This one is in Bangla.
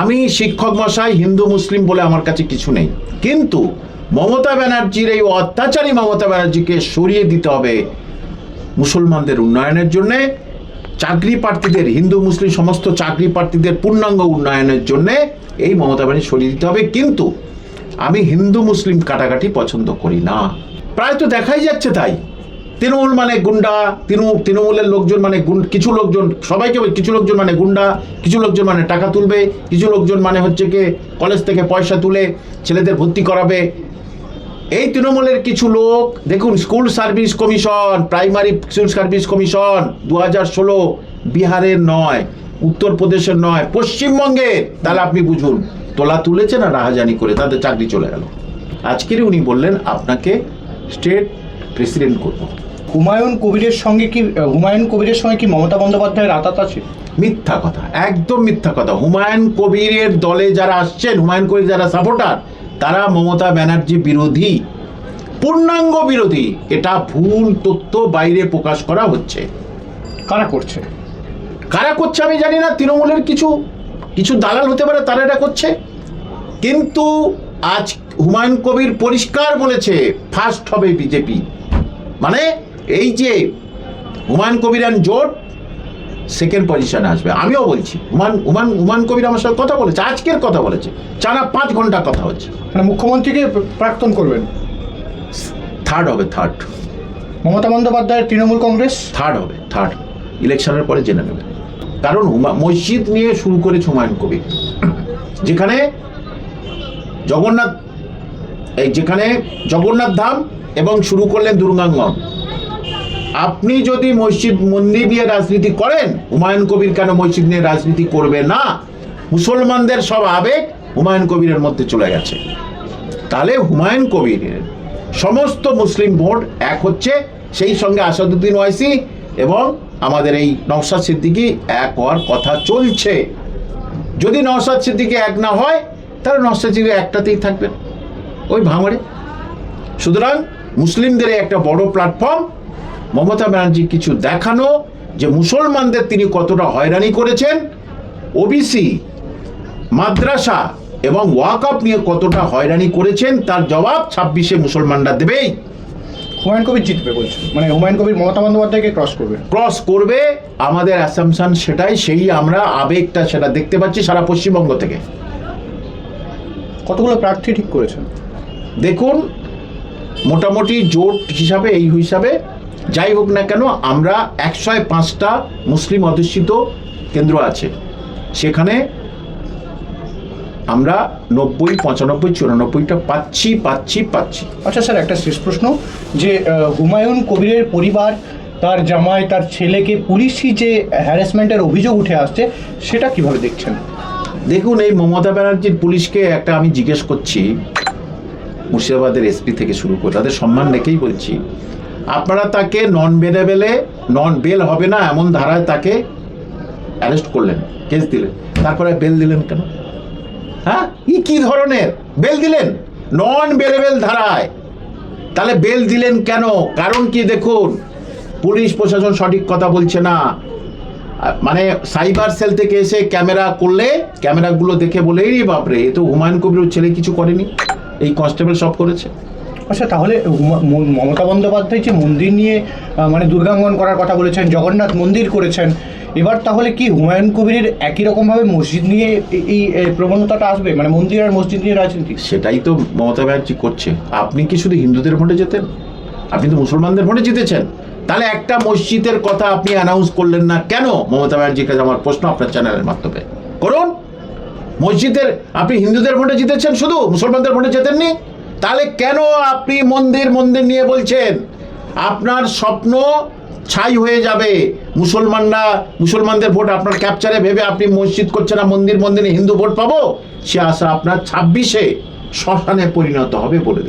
আমি শিক্ষক মশাই, হিন্দু, মুসলিম বলে আমার কাছে কিছু নেই। কিন্তু মমতা ব্যানার্জির এই অত্যাচারী মমতা ব্যানার্জিকে সরিয়ে দিতে হবে মুসলমানদের উন্নয়নের জন্যে, চাকরি প্রার্থীদের, হিন্দু, মুসলিম সমস্ত চাকরি প্রার্থীদের পূর্ণাঙ্গ উন্নয়নের জন্যে এই মমতা ব্যানার্জি সরিয়ে দিতে হবে। কিন্তু আমি হিন্দু, মুসলিম কাটাকাটি পছন্দ করি না। প্রায় তো দেখাই যাচ্ছে তাই। তৃণমূল মানে গুন্ডা, তৃণমূল, তৃণমূলের লোকজন মানে কিছু লোকজন, সবাইকে কিছু লোকজন মানে গুন্ডা, কিছু লোকজন মানে টাকা তুলবে, কিছু লোকজন মানে হচ্ছে কি কলেজ থেকে পয়সা তুলে ছেলেদের ভর্তি করাবে। এই তৃণমূলের কিছু লোক, দেখুন school service commission primary school service commission দু হাজার ষোলো, বিহারের নয়, উত্তরপ্রদেশের নয়, পশ্চিমবঙ্গের, তাহলে আপনি বুঝুন, তোলা তুলেছে না রাহাজানি করে, তাদের চাকরি চলে গেল। আজকেরই উনি বললেন, আপনাকে স্টেট প্রেসিডেন্ট করব। হুমায়ুন কবিরের সঙ্গে কি হুমায়ুন কবিরের সঙ্গে কি মমতা বন্দ্যোপাধ্যায়ের আতাত আছে? মিথ্যা কথা একদম মিথ্যা কথা। হুমায়ুন কবিরের দলে যারা আসছেন হুমায়ুন কবির যারা সাপোর্টার তারা মমতা ব্যানার্জি বিরোধী পূর্ণাঙ্গ বিরোধী। এটা ভুল তথ্য বাইরে প্রকাশ করা হচ্ছে। কারা করছে? কারা করছে আমি জানি না তৃণমূলের কিছু কিছু দালাল হতে পারে তারা এটা করছে। কিন্তু আজ হুমায়ুন কবির পরিষ্কার বলেছে ফার্স্ট হবে বিজেপি। মানে এই যে হুমায়ুন কবির অ্যান্ড জোট সেকেন্ড পজিশনে আসবে। আমিও বলছি হুমায়ুন হুমায়ুন হুমায়ুন কবির আমার সাথে কথা বলেছে আজকের কথা বলেছে চানা পাঁচ ঘণ্টা কথা হচ্ছে। মানে মুখ্যমন্ত্রীকে প্রাক্তন করবেন? থার্ড হবে থার্ড মমতা বন্দ্যোপাধ্যায়ের তৃণমূল কংগ্রেস? থার্ড হবে থার্ড ইলেকশনের পরে জেনে নেবে। কারণ হুমা- মসজিদ নিয়ে শুরু করেছে হুমায়ুন কবির। যেখানে জগন্নাথ এই যেখানে জগন্নাথ ধাম এবং শুরু করলেন দুর্গাঙ্গন আপনি যদি মসজিদ মন্দির দিয়ে রাজনীতি করেন, হুমায়ুন কবির কেন মসজিদ নিয়ে রাজনীতি করবে না? মুসলমানদের সব আবেগ হুমায়ুন কবিরের মধ্যে চলে গেছে। তাহলে হুমায়ুন কবিরের সমস্ত মুসলিম ভোট এক হচ্ছে সেই সঙ্গে আসাদুদ্দিন ওয়াইসি এবং আমাদের এই নওশাদ সিদ্দিকি এক হওয়ার কথা চলছে। যদি নওশাদ সিদ্দিকি এক না হয়, তাহলে নওশাদ সিদ্দিকি একটাতেই থাকবেন। ওই ভাঙড়ে। সুতরাং মুসলিমদের একটা বড় প্ল্যাটফর্ম মমতা ব্যানার্জি কিছু দেখানো যে মুসলমানদের তিনি কতটা হয়রানি করেছেন ওবিসি মাদ্রাসা এবং ওয়াকআপ নিয়ে কতটা হয়রানি করেছেন তার জবাব ছাব্বিশে মুসলমানরা দেবেই। হুমায়ুন কবির জিতবে বলছেন। মানে হুমায়ুন কবির মমতা বন্দ্যোপাধ্যায়কে ক্রস করবে। ক্রস করবে আমাদের অ্যাসামশন সেটাই সেই আমরা আবেগটা সেটা দেখতে পাচ্ছি সারা পশ্চিমবঙ্গ থেকে। কতগুলো প্রার্থী ঠিক করেছেন? দেখুন মোটামুটি জোট হিসাবে এই হিসাবে যাই হোক না কেন আমরা একশো পাঁচটা মুসলিম অধ্যুষিত কেন্দ্র আছে। সেখানে আমরা নব্বই পঁচানব্বই চুরানব্বইটা পাচ্ছি পাচ্ছি পাচ্ছি। আচ্ছা স্যার একটা শেষ প্রশ্ন যে হুমায়ুন কবিরের পরিবার তার জামাই তার ছেলেকে পুলিশি যে হ্যারাসমেন্টের অভিযোগ উঠে আসছে সেটা কীভাবে দেখছেন? দেখুন এই মমতা ব্যানার্জির পুলিশকে একটা আমি জিজ্ঞেস করছি মুর্শিদাবাদের এসপি থেকে শুরু করে তাদের সম্মান রেখেই বলছি। আপনারা তাকে নন বেলেবেলে নন বেল হবে না এমন ধারায় তাকে অ্যারেস্ট করলেন কেস দিলেন। তারপরে বেল দিলেন কেন? হ্যাঁ? ই কি ধরনের? বেল দিলেন? নন বেলেবেল ধারায়। তাহলে বেল দিলেন কেন? কারণ কি দেখুন, পুলিশ প্রশাসন সঠিক কথা বলছে না। মানে সাইবার সেল থেকে এসে ক্যামেরা করলে, ক্যামেরাগুলো দেখে বলে এই বাপরে, এ তো হুমায়ুন কবির ছেলে কিছু করেনি। এই কনস্টেবল সব করেছে। আচ্ছা তাহলে মমতা বন্দ্যোপাধ্যায় যে মন্দির নিয়ে মানে দুর্গাঙ্গন করার কথা বলেছেন জগন্নাথ মন্দির করেছেন এবার তাহলে কি হুমায়ুন কবিরের একই রকমভাবে মসজিদ নিয়ে এই- প্রবণতাটা আসবে? মানে মন্দির আর মসজিদ নিয়ে রাজনীতি? সেটাই তো মমতা ব্যানার্জি করছে। আপনি কি শুধু হিন্দুদের ভোটে যেতেন আপনি তো মুসলমানদের ভোটে জিতেছেন। তাহলে একটা মসজিদের কথা আপনি অ্যানাউন্স করলেন না কেন মমতা ব্যানার্জির কাছে? আমার প্রশ্ন আপনার চ্যানেলের মাধ্যমে। করুন। মসজিদের, আপনি হিন্দুদের ভোটে জিতেছেন শুধু? মুসলমানদের ভোটে জেতেননি? তাহলে কেন আপনি মন্দির মন্দির নিয়ে বলছেন? আপনার স্বপ্ন ছাই হয়ে যাবে। মুসলমানরা, মুসলমানদের ভোট আপনার ক্যাপচারে ভেবে আপনি মসজিদ করছেন না মন্দির মন্দিরে হিন্দু ভোট পাবো? সে আশা আপনার ছাব্বিশে শ্মশানে পরিণত হবে বলে